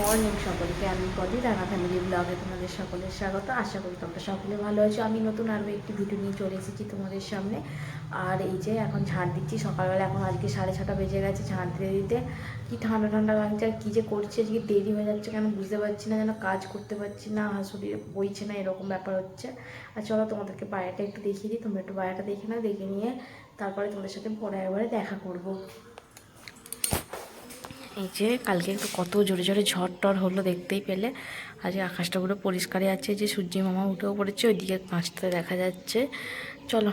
Morning সকলকে, আমি কদি Rana family ব্লগে তোমাদের সকলের স্বাগত। আশা করি তোমরা সকলে ভালো আছো। আমি নতুন আরও একটি ভিডিও নিয়ে চলে এসেছি তোমাদের সামনে। আর এই যে এখন ঝাড় দিচ্ছি, সকালবেলা এখন আজকে সাড়ে ছটা বেজে গেছে ঝাড় দিতে দিতে। কী ঠান্ডা ঠান্ডা লাগছে আর কী যে করছে আজকে দেরি হয়ে যাচ্ছে কেন বুঝতে পারছি না, যেন কাজ করতে পারছি না শরীরে বইছে না, এরকম ব্যাপার হচ্ছে। আর চলো তোমাদেরকে বাইরেটা একটু দেখিয়ে দিই, তোমরা একটু বাইরেটা দেখে নাও, দেখে নিয়ে তারপরে তোমাদের সাথে পরে একবারে দেখা করব। এই যে কালকে একটু কত জোরে জোরে ঝড় টর হলো দেখতেই পেলে। আজকে আকাশটা পুরো পরিষ্কারই আছে যে সূর্যি মামা উঠেও পড়েছে, ওইদিকে পাঁচটা দেখা যাচ্ছে। চলো।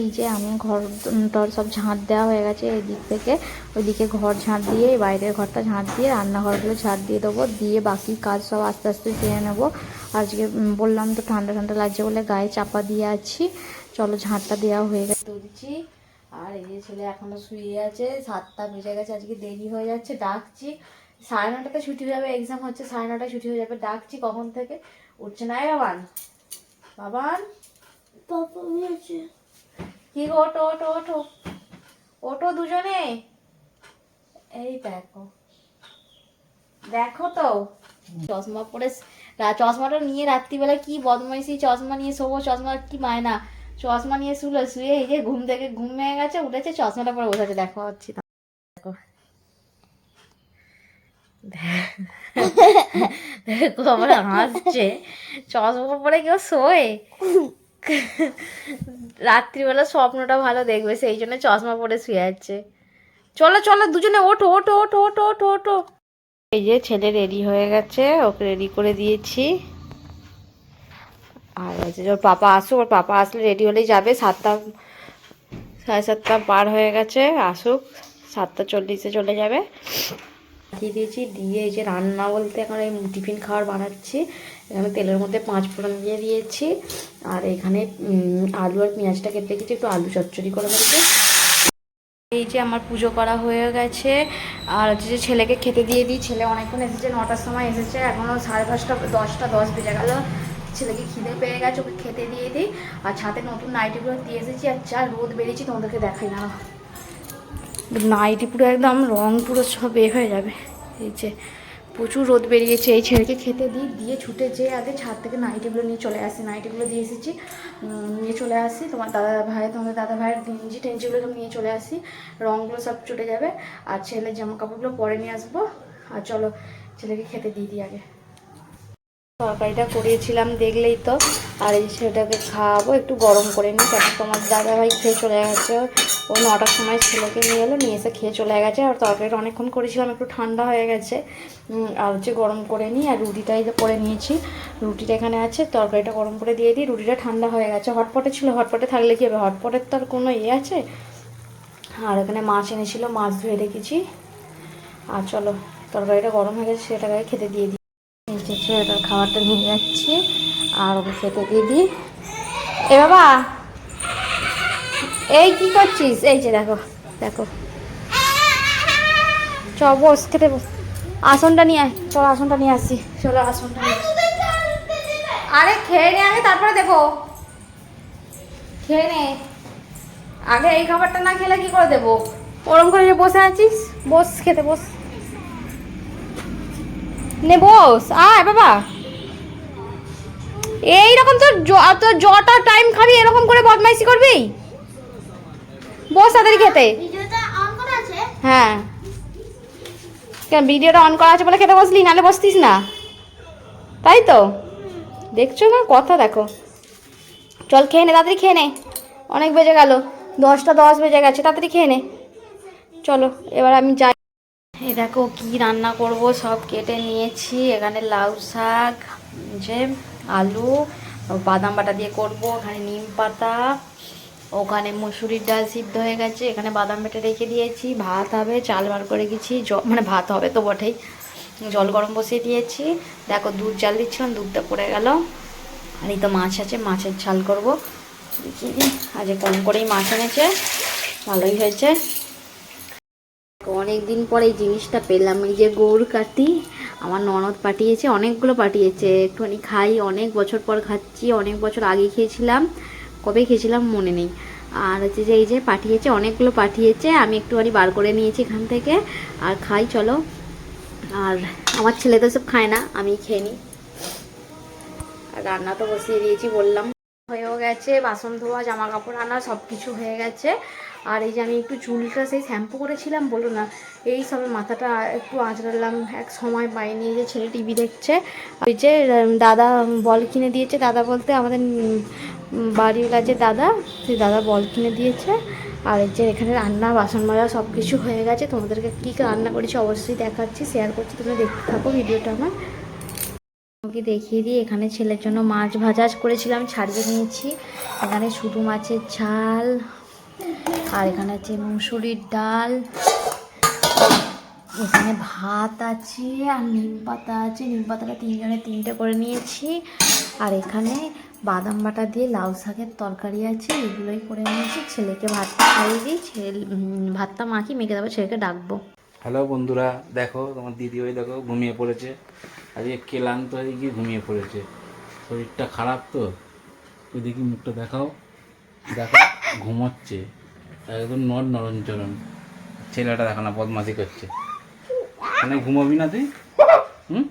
এই যে আমি ঘর টর সব ঝাঁট দেওয়া হয়ে গেছে এই দিক থেকে। ওইদিকে ঘর ঝাঁট দিয়ে বাইরের ঘরটা ঝাঁট দিয়ে, রান্নাঘরগুলো ঝাঁট দিয়ে দেবো। দিয়ে বাকি কাজ সব আস্তে আস্তে সেরে নেব। আজকে বললাম তো ঠান্ডা ঠান্ডা লাগছে বলে গায়ে চাপা দিয়ে আছি। চলো ঝাঁটটা দেওয়া হয়ে গেছে তুলছি আর এই যে ছেলে এখনও শুয়ে আছে সাতটা বেজে গেছে আজকে দেরি হয়ে যাচ্ছে ডাকছি। সাড়ে নটাতে ছুটি হয়ে যাবে এক্সাম হচ্ছে সাড়ে নটায় ছুটি হয়ে যাবে ডাকছি কখন থেকে? উঠছে না বাবান? বাবান? কি ওটো ওটো ওটো ওটো দুজনে। এই দেখো। দেখো তো। চশমা পরে চশমাটা নিয়ে রাত্রিবেলা কি বদমাইশি চশমা নিয়ে শোবো চশমা কি মায়না। চশমা নিয়ে শুলো, শুয়ে এই যে ঘুম থেকে ঘুম ভেঙে গেছে, উঠেছে, চশমাটা পরে বসে আছে, দেখো হচ্ছি দেখো। দেখো আবার হাসছে, চশমা পরে কেউ শোয়? রাত্রিবেলা স্বপ্নটা ভালো দেখবে, সেই জন্য চশমা পরে শুয়ে আছে। চলো চলো, দুজনে ওঠো ওঠো ওঠো ওঠো ওঠো ওঠো। এই যে ছেলে রেডি হয়ে গেছে, ওকে রেডি করে দিয়েছি। আর হচ্ছে ওর পাপা আসুক, ওর পাপা আসলে রেডি হলেই যাবে। সাতটা, সাড়ে সাতটা পার হয়ে গেছে, আসুক। সাতটা চল্লিশে চলে যাবে। দিয়ে দিয়েছি, দিয়ে এই যে রান্না বলতে এখন এই টিফিন খাবার বানাচ্ছি। এখানে তেলের মধ্যে পাঁচ ফোড়ন দিয়ে দিয়েছি। আর এখানে আলু আর পেঁয়াজটা কেটে রেখেছি, একটু আলু চচ্চড়ি করে দেবো এই যে আমার পুজো করা হয়ে গেছে। আর হচ্ছে যে ছেলেকে খেতে দিয়ে দিই। ছেলে অনেকক্ষণ এসেছে, নটার সময় এসেছে। এখনও সাড়ে পাঁচটা, দশটা, দশ বেজে গেল। ছেলেকে খিদে পেয়ে গেছে, ওকে খেতে দিয়ে দিই। আর ছাতে নতুন নাইটিগুলো দিয়ে এসেছি, আর যা রোদ বেরিয়েছি তোমাদেরকে দেখাই না। নাইটি পুরো একদম রং পুরো সব এ হয়ে যাবে। এই যে প্রচুর রোদ বেরিয়েছে, এই ছেলেকে খেতে দিই, দিয়ে ছুটে যেয়ে আগে ছাদ থেকে নাইটিগুলো নিয়ে চলে আসি। নাইটিগুলো দিয়ে এসেছি নিয়ে চলে আসি। তোমার দাদা ভাই, তোমাদের দাদা ভাইয়ের গেঞ্জি টেঞ্জিগুলো সব নিয়ে চলে আসি। রঙগুলো সব চটে যাবে। আর ছেলের জামা কাপড়গুলো পরে নিয়ে আসব। আর চলো ছেলেকে খেতে দিয়ে দিই আগে। তরকারিটা করিয়েছিলাম দেখলেই তো। আর এই সেটাকে খাওয়াবো, একটু গরম করে নিই কেন তোমার দাদা ভাই খেয়ে চলে গেছে। ও নটার সময় ছেলেকে নিয়ে এলো, নিয়ে এসে খেয়ে চলে গেছে। আর তরকারিটা অনেকক্ষণ করেছিলাম, একটু ঠান্ডা হয়ে গেছে। আর হচ্ছে গরম করে নিই, আর রুটিটাই করে নিয়েছি। রুটিটা এখানে আছে, তরকারিটা গরম করে দিয়ে দিই, রুটিটা ঠান্ডা হয়ে গেছে। হটপটে ছিল, হটপটে থাকলে কি হবে? হটপটের তো আর কোনো ইয়ে আছে? আর এখানে মাছ এনেছিল, মাছ ধুয়ে রেখেছি। আর চলো, তরকারিটা গরম হয়ে গেছে, সেটাকে খেতে দিয়ে দিই। যে ছেলেটার খাবারটা নিয়ে যাচ্ছি। আর ওকে খেতে দিয়ে দিই। এ বাবা, এই কি করছিস? এই যে দেখো দেখো। চ, বস, খেতে বস। আসনটা নিয়ে আয়। চলো, আসনটা নিয়ে আসি। চলো, আসনটা নিয়ে আরে, খেয়ে নে আগে, তারপরে দেবো। খেয়ে নে। আগে এই খাবারটা না খেলে কি করে দেবো? ওরম করে বসে আছিস? বস, খেতে বস। নে বস আয় বাবা। এইরকম তো জ- তোর জটা টাইম খাবি এরকম করে বদমাইশি করবি? বস তাড়াতাড়ি খেতে। ভিডিওটা অন করা আছে? হ্যাঁ। কেন ভিডিওটা অন করা আছে বলে খেতে বসলি? নালে বসতিস না। তাই তো? দেখছ না? কথা দেখো। চল খেয়ে নে তাড়াতাড়ি খেয়ে নে। অনেক বেজে গেল। দশটা দশ বেজে গেছে তাড়াতাড়ি খেয়ে নে। চলো এবার আমি যাই। এই দেখো কি রান্না করব, সব কেটে নিয়েছি। এখানে লাউ শাক, যে আলু, বাদাম বাটা দিয়ে করব এখানে নিম পাতা, ওখানে মুসুরির ডাল সিদ্ধ হয়ে গেছে, এখানে বাদাম বেটে রেখে দিয়েছি, ভাত হবে, চাল বার করে গেছি মানে ভাত হবে তো বটেই, জল গরম বসিয়ে দিয়েছি। দেখো দুধ চাল দিচ্ছিলাম, দুধটা পড়ে গেল। আর এই তো মাছ আছে, মাছের ঝাল করব। দিই আজ কম করেই মাছ এনেছে, ভালোই হয়েছে। অনেক দিন পরে এই জিনিসটা পেলাম। এই যে গৌর কাটি, আমার ননদ পাঠিয়েছে, অনেকগুলো পাঠিয়েছে। একটুখানি খাই, অনেক বছর পর খাচ্ছি, অনেক বছর আগে খেয়েছিলাম, কবে খেয়েছিলাম মনে নেই। আর হচ্ছে যে এই যে পাঠিয়েছে, অনেকগুলো পাঠিয়েছে, আমি একটুখানি বার করে নিয়েছি এখান থেকে। আর খাই, চলো। আর আমার ছেলে তো সব খায় না, আমি খেয়ে নিই। আর রান্না তো বসিয়ে দিয়েছি, বললাম। হয়েও গেছে, বাসন ধোয়া জামা কাপড় আনা সব কিছু হয়ে গেছে। আর এই যে আমি একটু চুলটা সেই শ্যাম্পু করেছিলাম বলো না, এই সবে মাথাটা একটু আঁচড়ালাম, এক সময় এই যে ছেলে টিভি দেখছে, ওই যে দাদা বল কিনে দিয়েছে, দাদা বলতে আমাদের বাড়িওয়ালা যে দাদা সেই দাদা বল কিনে দিয়েছে, আর এই যে এখানে রান্না, বাসন মাজা সব কিছু হয়ে গেছে, তোমাদেরকে কী রান্না করেছি অবশ্যই দেখাচ্ছি শেয়ার করছি, তোমরা দেখতে থাকো ভিডিওটা আমার। তোমাকে দেখিয়ে দিই, এখানে ছেলের জন্য মাছ ভাজাজ করেছিলাম, ছাড়িয়ে নিয়েছি, এখানে শুধু মাছের ঝাল আর এখানে আছে মুসুরির ডাল। এখানে ভাত আছে আর নিম পাতা আছে। নিম পাতাটা তিনজনে তিনটে করে নিয়েছি। আর এখানে বাদাম বাটা দিয়ে লাউ শাকের তরকারি আছে। এগুলোই করে নিয়েছি। ছেলেকে ভাতটা খাইয়ে দিই। ছেলে ভাতটা মাখি, মেখে দেবো ছেলেকে ডাকবো। হ্যালো বন্ধুরা, দেখো তোমার দিদি ওই দেখো ঘুমিয়ে পড়েছে। আজকে ক্লান্ত হয়ে গিয়ে ঘুমিয়ে পড়েছে। শরীরটা খারাপ তো? ওই দেখি মুখটা দেখাও। দেখো ঘুমোচ্ছে। একদম নর চরণ ছেলেটা দেখো না বদমাসি করছে। মানে ঘুমাবি না তুই? হুম?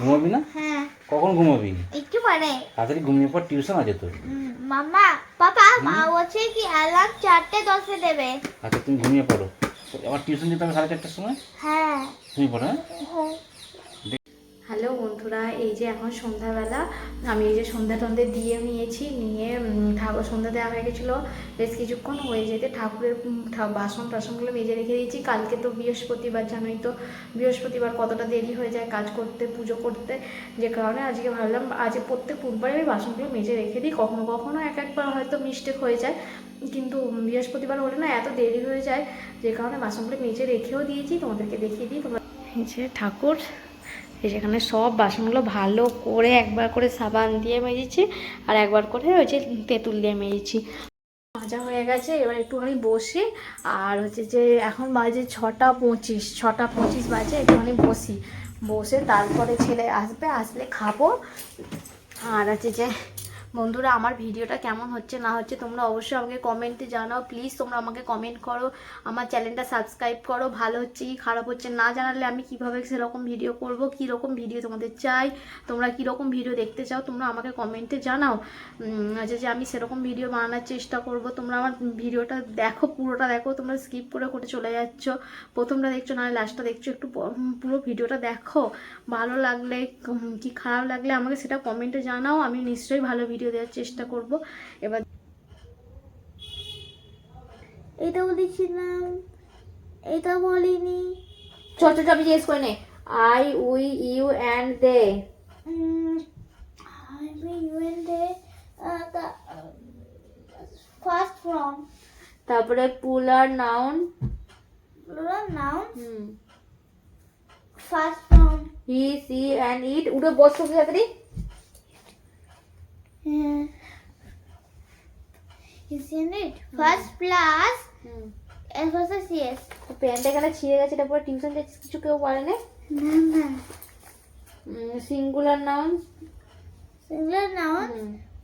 ঘুমাবি না? হ্যাঁ। কখন ঘুমাবি? একটু মানে তাড়াতাড়ি ঘুমিয়ে পর টিউশন আছে তোর। মামা পাপা মা বলছে কি অ্যালার্ম চারটে দশে দেবে। আচ্ছা তুমি ঘুমিয়ে পড়ো। আবার টিউশন যেতে হবে সাড়ে চারটার সময়? হ্যাঁ। তুমি পড়ো হ্যাঁ? হ্যাঁ। হ্যালো বন্ধুরা, এই যে এখন সন্ধ্যাবেলা, আমি এই যে সন্ধ্যা টন্ধে দিয়ে নিয়েছি, নিয়ে ঠাকুর সন্ধ্যা দেওয়া হয়ে গেছিল। বেশ কিছুক্ষণ হয়ে যেতে ঠাকুরের বাসন টাসনগুলো মেজে রেখে দিয়েছি। কালকে তো বৃহস্পতিবার, জানোই তো, বৃহস্পতিবার কতটা দেরি হয়ে যায় কাজ করতে, পুজো করতে, যে কারণে আজকে ভাবলাম, আজ প্রত্যেক বুধবারে আমি বাসনগুলো মেজে রেখে দিই। কখনো কখনো এক একবার হয়তো মিস্টেক হয়ে যায়, কিন্তু বৃহস্পতিবার হলে না এত দেরি হয়ে যায়, যে কারণে বাসনগুলো মেজে রেখেও দিয়েছি, তোমাদেরকে দেখিয়ে দিই। তোমরা যে ঠাকুর যেখানে সব বাসনগুলো ভালো করে একবার করে সাবান দিয়ে মেজেছি আর একবার করে ওই যে তেঁতুল দিয়ে মেজেছি। মাজা হয়ে গেছে, এবার একটুখানি বসি আর হচ্ছে যে এখন বাজে ছটা পঁচিশ ছটা পঁচিশ বাজে, একটুখানি বসি। বসে তারপরে ছেলে আসবে, আসলে খাব। আর হচ্ছে যে বন্ধুরা, আমার ভিডিওটা কেমন হচ্ছে না হচ্ছে তোমরা অবশ্যই আমাকে কমেন্টে জানাও। প্লিজ তোমরা আমাকে কমেন্ট করো, আমার চ্যানেলটা সাবস্ক্রাইব করো। ভালো হচ্ছে কি খারাপ হচ্ছে না জানালে আমি কীভাবে সেরকম ভিডিও করব, কীরকম ভিডিও তোমাদের চাই, তোমরা কীরকম ভিডিও দেখতে চাও, তোমরা আমাকে কমেন্টে জানাও। যে আমি সেরকম ভিডিও বানানোর চেষ্টা করব, তোমরা আমার ভিডিওটা দেখো, পুরোটা দেখো, তোমরা স্কিপ করে করে চলে যাচ্ছ। প্রথমটা দেখছ না লাস্টটা দেখছ, একটু পুরো ভিডিওটা দেখো। ভালো লাগলে কি খারাপ লাগলে আমাকে সেটা কমেন্টে জানাও, আমি নিশ্চয়ই ভালো ভিডিও দেওয়ার চেষ্টা করব। এবার এটা বলেছিলাম এটা বলিনি। ছোট ছোট আমি জিজ্ঞেস করে নে I we you and they first form তারপরে plural noun plural noun hmm. First form he she and it উঠে বস তাড়াতাড়ি। হ্যাঁ Isn't it? First plus hmm S. Versus yes. Pant এখানে ছিঁড়ে গেছে এটা পরে টিউশন যাচ্ছিস কিছু কেউ পারে না না না singular noun noun.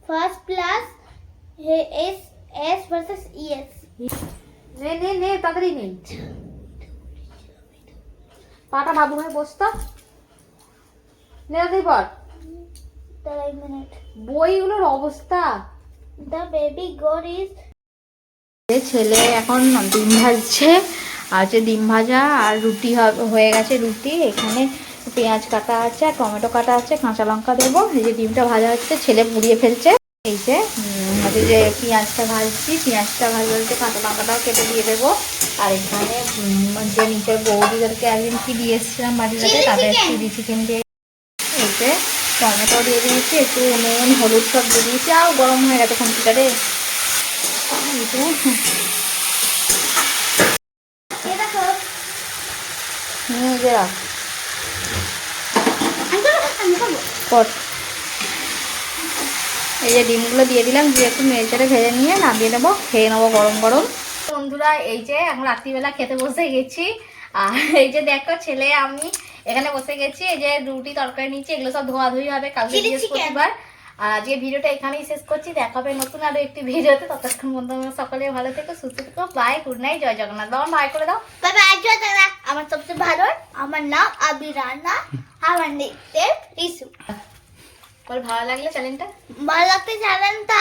First plus he- S S versus es. নে নে নে তাড়াতাড়ি নেই পাটা বাবু হয়ে বসতো নে তাড়াতাড়ি পর বইগুলোর অবস্থা। The baby goat is যে ছেলে এখন ডিম ভাজছে। আর যে ডিম ভাজা আর রুটি হবে- হয়ে গেছে রুটি। এখানে পেঁয়াজ কাটা আছে আর টমেটো কাটা আছে কাঁচা লঙ্কা দেবো। এই যে ডিমটা ভাজা হচ্ছে ছেলে পুড়িয়ে ফেলছে। এই যে হচ্ছে যে পেঁয়াজটা ভাজছি। পেঁয়াজটা ভাজা হচ্ছে কাঁচা লঙ্কাটাও কেটে দিয়ে দেবো। আর এখানে যে নিচের বৌদিদেরকে একদিন কি দিয়ে এসেছিলাম বাড়িতে তাদের চিলি চিকেন দিয়ে এই যে টমেটো দিয়ে দিয়েছি একটু নুন হলুদ সব দিয়ে দিয়েছি আর গরম হয়ে গেছে খাব কর। এই যে ডিমগুলো দিয়ে দিলাম দিয়ে একটু নেড়ে ভেজে নিয়ে নামিয়ে নেব খেয়ে নেব গরম গরম। বন্ধুরা এই যে এখন রাত্রিবেলা খেতে বসে গেছি। আর এই যে দেখো ছেলে আমি এখানে বসে গেছি এই যে রুটি তরকারি নিচ্ছি এগুলো সব ধোয়া ধুই হবে কালকে. বৃহস্পতিবার। আর আজকে ভিডিওটা এখানেই শেষ করছি দেখা হবে নতুন আরও একটি ভিডিওতে। ততক্ষণ বন্ধু সকলে ভালো থেকো সুস্থ থেকো বাই গুড নাইট জয় জগন্নাথ বাবা। বাই করে দাও। বাবা আজও দাদা আমার সবচেয়ে ভালো আমার নাম আবি রানা আমার দেখতে রিসু। ভালো লাগলে চ্যানেলটা ভালো লাগতে চ্যানেলটা